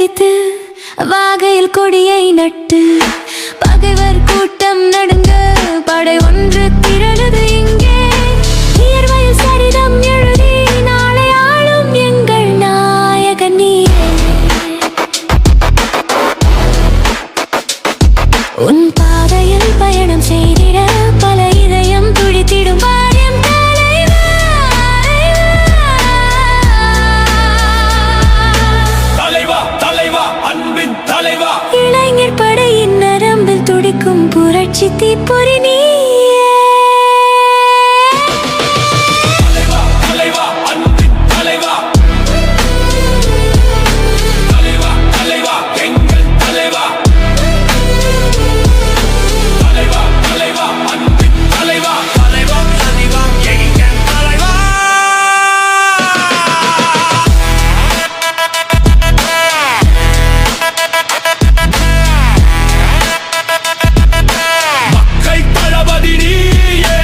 சதித்து வாகையில் கொடியை நட்டு பகைவர் கூட்டம் நடந்து చితి పొరిని பாதி நீயே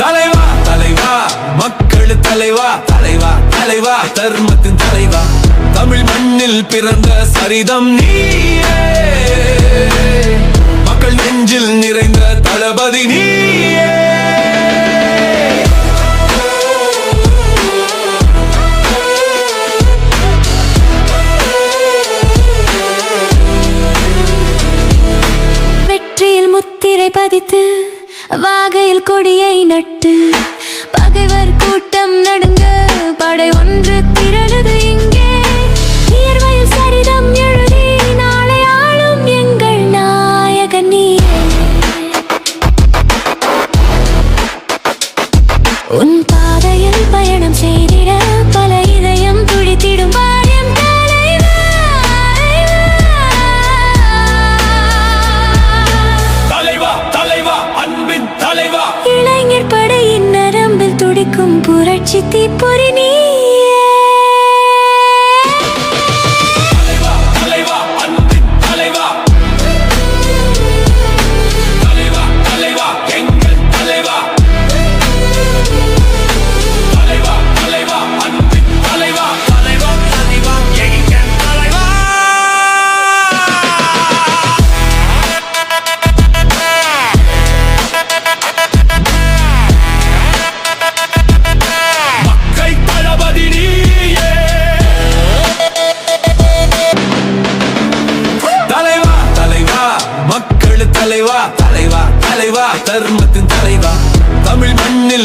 தலைவா தலைவா மக்கள் தலைவா தலைவா தலைவா தர்மத்தின் தலைவா தமிழ் மண்ணில் பிறந்த சரிதம் நீயே மக்கள் நெஞ்சில் நிறைந்த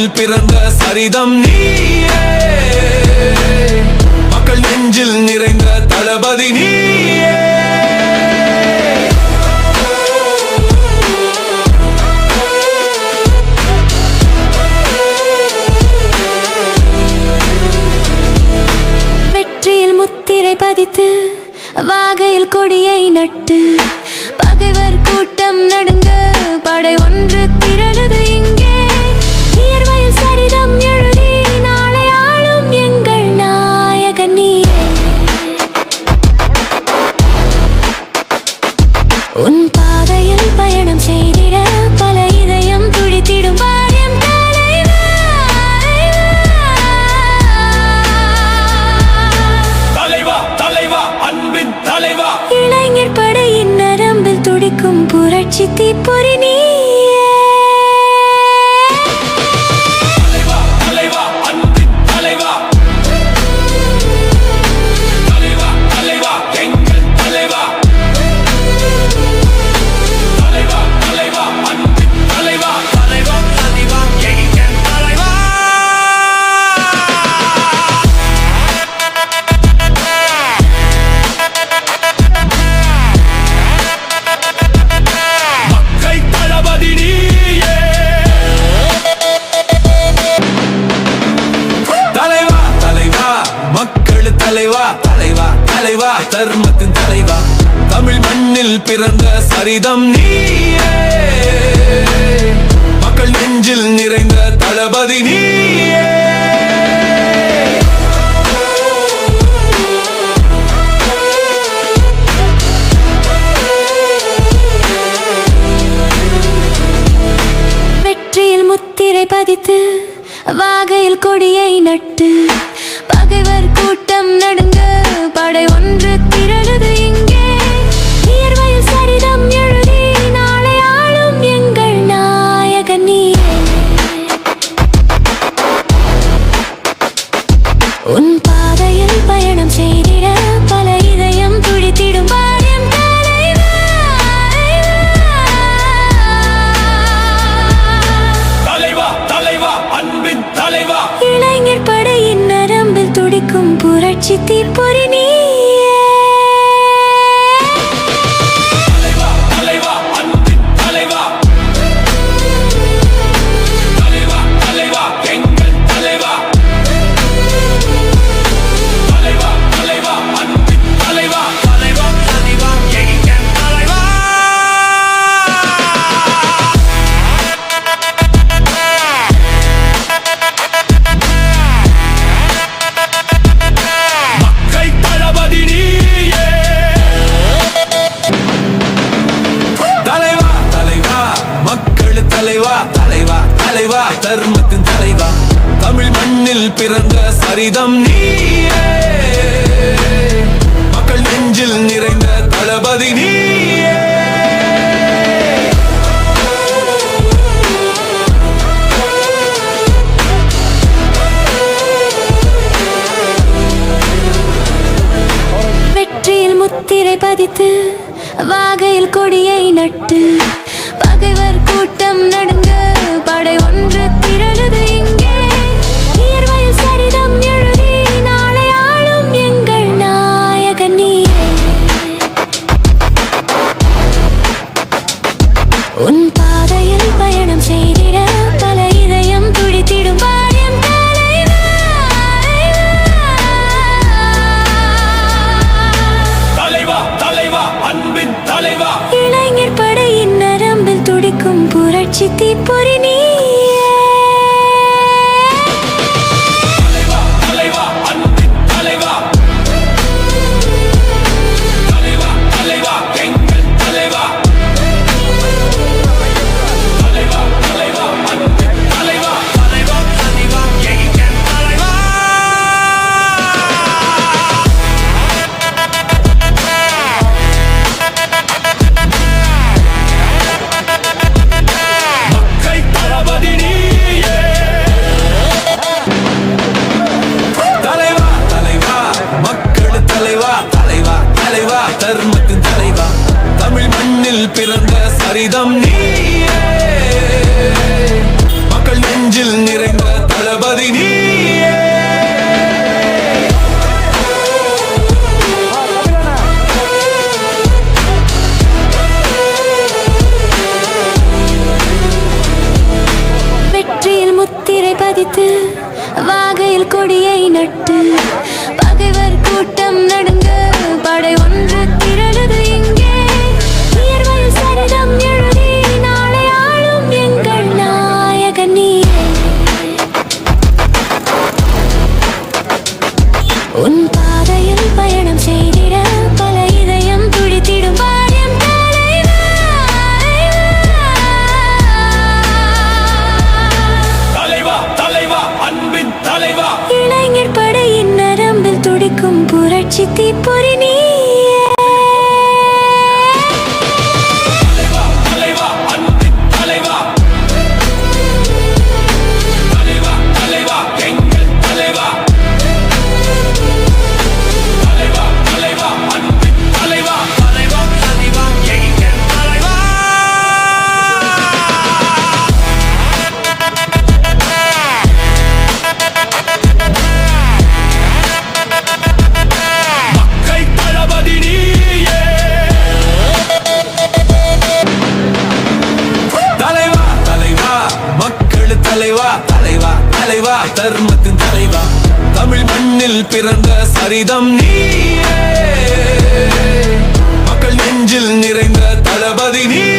மண்ணில் பிறந்த சரிதம் மக்கள் நெஞ்சில் நிறைந்த தளபதி நீயே. வெற்றியில் முத்திரை பதித்து வாகையில் கொடியை நட்டு பகைவர் கூட்டம் நடுங்க படை ஒன்று திரளுது உன் பாதையில் பயணம் செய்திட பல இதயம் துடித்திடும் தலைவா. இளைஞர் படையின் நரம்பில் துடிக்கும் புரட்சி தீப்பொறி நீ தர்மத்தின் தலைவா? தமிழ் மண்ணில் பிறந்த சரிதம் நீயே. மக்கள் நெஞ்சில் நிறைந்த தளபதி நீயே. பதித்து చితి పరిని சரிதம் நீயே. மக்கள் நெஞ்சில் நிறைந்த தளபதி நீயே. வெற்றியில் முத்திரை பதித்து வாகையில் கொடியை நட்டு. பிறந்த சரிதம் நீ చితి పొరిని தர்மத்தின் தலைவா. தமிழ் மண்ணில் பிறந்த சரிதம் நீயே. மக்கள் நெஞ்சில் நிறைந்த தளபதி நீ.